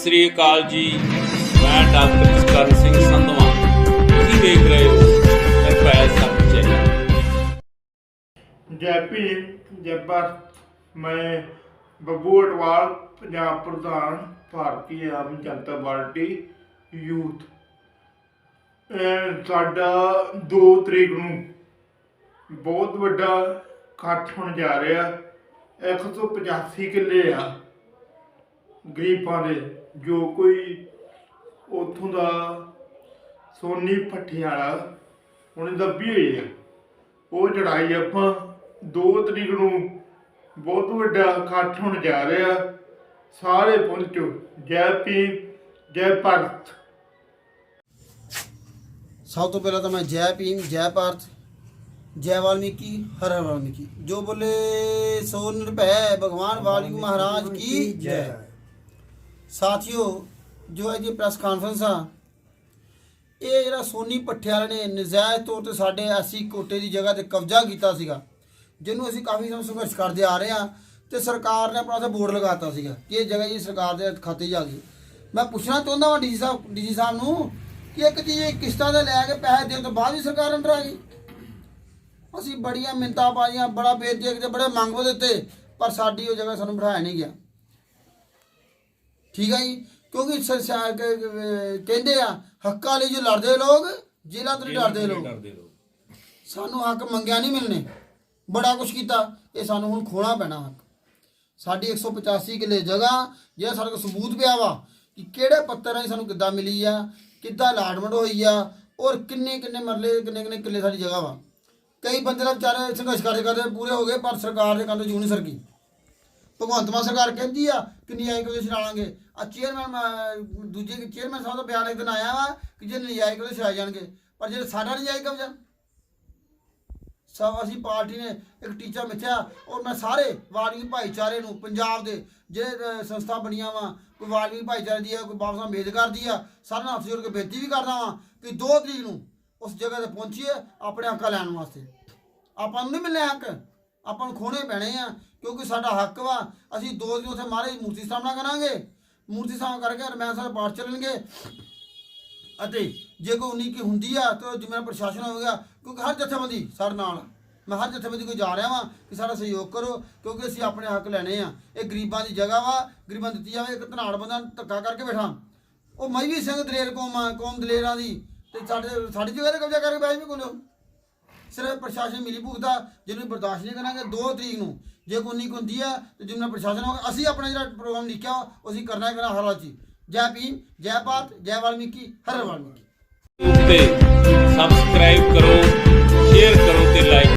ਸਤਿ ਸ੍ਰੀ ਅਕਾਲ ਜੀ। ਮੈਂ ਡਾਕਟਰ ਜਸਕਰਨ ਸਿੰਘ ਸੰਧਵਾ। ਤੁਸੀਂ ਦੇਖ ਰਹੇ ਹੋ ਨਿਰਭੈ ਸੱਚੇ ਜੈ ਭੀਮ, ਜੈ ਭਾਰਤ। ਮੈਂ ਬੱਬੂ ਅਟਵਾਲ, ਪੰਜਾਬ ਪ੍ਰਧਾਨ, ਭਾਰਤੀ ਆਮ ਜਨਤਾ ਪਾਰਟੀ, ਯੂਥ। ਸਾਡਾ 2 ਤਰੀਕ ਨੂੰ ਬਹੁਤ ਵੱਡਾ ਇਕੱਠ ਹੋਣ ਜਾ ਰਿਹਾ। 185 ਕਿੱਲੇ ਆ। ਗਰੀਬਾਂ ਦੇ, ਜੋ ਕੋਈ ਉਥੋਂ ਦਾ ਸੋਨੀ ਭੱਠੀ ਵਾਲਾ ਉਹਨੇ ਦੱਬੀ ਹੋਈ ਹੈ ਉਹ ਚੜਾਈ ਆਪਾਂ 2 ਤਰੀਕ ਨੂੰ ਬਹੁਤ ਵੱਡਾ ਇਕੱਠ ਹੋਣ ਜਾ ਰਿਹਾ। ਸਾਰੇ ਪਹੁੰਚੋ। ਜੈ ਭੀਮ, ਜੈ ਭਾਰਤ। ਸਭ ਤੋਂ ਪਹਿਲਾਂ ਤਾਂ ਮੈਂ ਜੈ ਭੀਮ, ਜੈ ਭਾਰਤ, ਜੈ ਵਾਲਮੀਕੀ, ਹਰ ਹਰ ਵਾਲਮੀਕੀ। ਜੋ ਬੋਲੇ ਸੋ ਨਿਰਭੈ ਭਗਵਾਨ ਵਾਲਮੀਕੀ ਮਹਾਰਾਜ ਕੀ ਜੈ। ਸਾਥੀਓ, ਜੋ ਅੱਜ ਇਹ ਪ੍ਰੈਸ ਕਾਨਫਰੰਸ ਆ, ਇਹ ਜਿਹੜਾ ਸੋਨੀ ਪੱਠਿਆਲ ਨੇ ਨਜਾਇਜ਼ ਤੌਰ ਤੇ ਸਾਡੇ ਐਸੀ ਕੋਟੇ ਦੀ ਜਗ੍ਹਾ ਤੇ ਕਬਜ਼ਾ ਕੀਤਾ ਸੀਗਾ, ਜਿਹਨੂੰ ਅਸੀਂ ਕਾਫੀ ਸਮਾਂ ਸੰਘਰਸ਼ ਕਰਦੇ ਆ ਰਹੇ ਹਾਂ ਤੇ ਸਰਕਾਰ ਨੇ ਆਪਣਾ ਉੱਥੇ ਬੋਰਡ ਲਗਾਤਾ ਸੀਗਾ ਕਿ ਇਹ ਜਗ੍ਹਾ ਜੀ ਸਰਕਾਰ ਦੇ ਖਾਤੇ 'ਚ ਆ ਗਈ। ਮੈਂ ਪੁੱਛਣਾ ਚਾਹੁੰਦਾ ਹਾਂ ਡੀਜੀ ਸਾਹਿਬ ਡੀਜੀ ਸਾਹਿਬ ਨੂੰ ਕਿ ਇੱਕ ਚੀਜ਼ ਕਿਸ਼ਤਾਂ ਦੇ ਲੈ ਕੇ ਪੈਸੇ ਦੇਣ ਤੋਂ ਬਾਅਦ ਵੀ ਸਰਕਾਰ ਅੰਦਰ ਆ ਗਈ? ਅਸੀਂ ਬੜੀਆਂ ਮਿੰਤਾ ਪਾਈਆਂ, ਬੜਾ ਬੇਦੇਖ ਤੇ ਬੜੇ ਮੰਗ ਦਿੱਤੇ, ਪਰ ਸਾਡੀ ਉਹ ਜਗ੍ਹਾ ਸਾਨੂੰ ਬਿਠਾਇਆ ਨਹੀਂ ਗਿਆ। ਠੀਕ ਹੈ ਜੀ? ਕਿਉਂਕਿ ਸ- ਸ- ਕ- ਕ- ਕਹਿੰਦੇ ਆ ਹੱਕਾਂ ਲਈ ਜੋ ਲੜਦੇ ਲੋਕ ਜ਼ਿਲ੍ਹਾ ਤੋਂ ਡਰਦੇ ਲੋਕ। ਸਾਨੂੰ ਹੱਕ ਮੰਗਿਆ ਨਹੀਂ ਮਿਲਨੇ। ਬੜਾ ਕੁਝ ਕੀਤਾ ਇਹ ਸਾਨੂੰ ਹੁਣ ਖੋਣਾ ਪੈਣਾ ਹੱਕ। ਸਾਡੀ 185 ਕਿੱਲੇ ਜਗ੍ਹਾ ਜਿਹੜਾ ਸਾਡੇ ਕੋਲ ਸਬੂਤ ਪਿਆ ਵਾ ਕਿ ਕਿਹੜੇ ਪੱਤਰ ਨਾਲ ਸਾਨੂੰ ਕਿੱਦਾਂ ਮਿਲੀ ਆ ਕਿੱਦਾਂ ਅਲਾਟਮੈਂਟ ਹੋਈ ਆ ਔਰ ਕਿੰਨੇ ਕਿੰਨੇ ਮਰਲੇ ਕਿੰਨੇ ਕਿੰਨੇ ਕਿੱਲੇ ਸਾਡੀ ਜਗ੍ਹਾ ਵਾ। ਕਈ ਬੰਦੇ ਤਾਂ ਵਿਚਾਰੇ ਸੰਘਰਸ਼ ਕਰਦੇ ਕਰਦੇ ਪੂਰੇ ਹੋ ਗਏ ਪਰ ਸਰਕਾਰ ਦੇ ਕੰਨ ਜੂ ਨਹੀਂ ਸਰਕੀ। ਭਗਵੰਤ ਮਾਨ ਸਰਕਾਰ ਕਹਿੰਦੀ ਆ ਕਿ ਨਿਆਇਕ ਕਦੇ ਛਡਾਵਾਂਗੇ। ਆ ਚੇਅਰਮੈਨ ਦੂਜੇ ਚੇਅਰਮੈਨ ਸਾਹਿਬ ਦਾ ਬਿਆਨ ਇੱਕ ਦਿਨ ਆਇਆ ਵਾ ਕਿ ਜੇ ਨਿਆਇਕ ਕਦੇ ਛਡਾਏ ਜਾਣਗੇ, ਪਰ ਜੇ ਸਾਡਾ ਨਿਆਇਕ ਕਬਜ਼ਾ, ਸਭ ਅਸੀਂ ਪਾਰਟੀ ਨੇ ਇੱਕ ਟੀਚਾ ਮਿੱਥਿਆ, ਔਰ ਮੈਂ ਸਾਰੇ ਵਾਲਮੀਕ ਭਾਈਚਾਰੇ ਨੂੰ ਪੰਜਾਬ ਦੇ ਜਿਹੜੇ ਸੰਸਥਾ ਬਣੀਆਂ ਵਾ, ਕੋਈ ਵਾਲਮੀਕ ਭਾਈਚਾਰੇ ਦੀ ਆ, ਕੋਈ ਬਾਬਾ ਸਾਹਿਬ ਅੰਬੇਦਕਰ ਦੀ ਆ, ਸਾਰਿਆਂ ਨੂੰ ਹੱਥ ਜੋੜ ਕੇ ਬੇਨਤੀ ਵੀ ਕਰਦਾ ਵਾਂ ਕਿ 2 ਤਰੀਕ ਨੂੰ ਉਸ ਜਗ੍ਹਾ ਤੇ ਪਹੁੰਚੀਏ ਆਪਣੇ ਹੱਕਾਂ ਲੈਣ ਵਾਸਤੇ। ਆਪਾਂ ਨੂੰ ਨਹੀਂ ਮਿਲਣੇ ਹੱਕ, ਆਪਾਂ ਨੂੰ ਖੋਣੇ ਪੈਣੇ ਆ। ਕਿਉਂਕਿ ਸਾਡਾ ਹੱਕ ਵਾ। ਅਸੀਂ ਦੋ ਦਿਨ ਉੱਥੇ ਮਹਾਰਾਜ ਮੂਰਤੀ ਸਾਹਮਣਾ ਕਰਾਂਗੇ। ਮੂਰਤੀ ਸਾਹਮਣਾ ਕਰਕੇ ਰਮੈਨ ਸਾਹਿਬ ਪਾਠ ਚੱਲਣਗੇ। ਅਤੇ ਜੇ ਕੋਈ ਉਨੀ ਕੀ ਹੁੰਦੀ ਆ, ਤਾਂ ਜਿਵੇਂ ਪ੍ਰਸ਼ਾਸਨ ਹੋਵੇਗਾ ਕਿਉਂਕਿ ਹਰ ਜਥੇਬੰਦੀ ਸਾਡੇ ਨਾਲ ਮੈਂ ਹਰ ਜਥੇਬੰਦੀ ਕੋਈ ਜਾ ਰਿਹਾ ਵਾਂ ਕਿ ਸਾਡਾ ਸਹਿਯੋਗ ਕਰੋ, ਕਿਉਂਕਿ ਅਸੀਂ ਆਪਣੇ ਹੱਕ ਲੈਣੇ ਆ। ਇਹ ਗਰੀਬਾਂ ਦੀ ਜਗ੍ਹਾ ਵਾ, ਗਰੀਬਾਂ ਨੂੰ ਦਿੱਤੀ ਜਾਵੇ, ਇੱਕ ਧਨਾੜ ਬੰਦਾ ਧੱਕਾ ਕਰਕੇ ਬੈਠਾ। ਉਹ ਮਈਵੀ ਸਿੰਘ ਦਲੇਰ ਕੌਮ ਆ, ਕੌਮ ਦਲੇਰਾਂ ਦੀ। ਤੇ ਸਾਡੇ ਸਾਡੀ ਜਗ੍ਹਾ ਤੇ ਕਬਜ਼ਾ ਕਰਕੇ ਬੈਠ ਵੀ ਕੋਲੋਂ ਸਿਰਫ ਪ੍ਰਸ਼ਾਸਨ ਮਿਲੀ ਭੁਗਤਾ ਜਿਹਨੂੰ ਬਰਦਾਸ਼ਤ ਨਹੀਂ ਕਰਾਂਗੇ 2 ਤਰੀਕ ਨੂੰ। ਜੇ ਕੋਈ ਨਹੀਂ ਹੁੰਦੀ ਹੈ ਤੇ ਜਿੰਨਾ ਪ੍ਰਸ਼ਾਸਨ ਹੋਗਾ ਅਸੀਂ ਆਪਣਾ ਜਿਹੜਾ ਪ੍ਰੋਗਰਾਮ ਲਿਖਿਆ ਅਸੀਂ ਕਰਨਾ ਹੀ ਕਰਨਾ ਹਰ ਹਾਲਤ ਜੈ। ਭੀਮ, ਜੈ ਭਾਰਤ, ਜੈ ਵਾਲਮੀਕੀ, ਹਰ ਵਾਲਮੀਕੀ। ਤੇ ਸਬਸਕ੍ਰਾਈਬ ਕਰੋ ਸ਼ੇਅਰ ਕਰੋ ਤੇ ਲਾਈਕ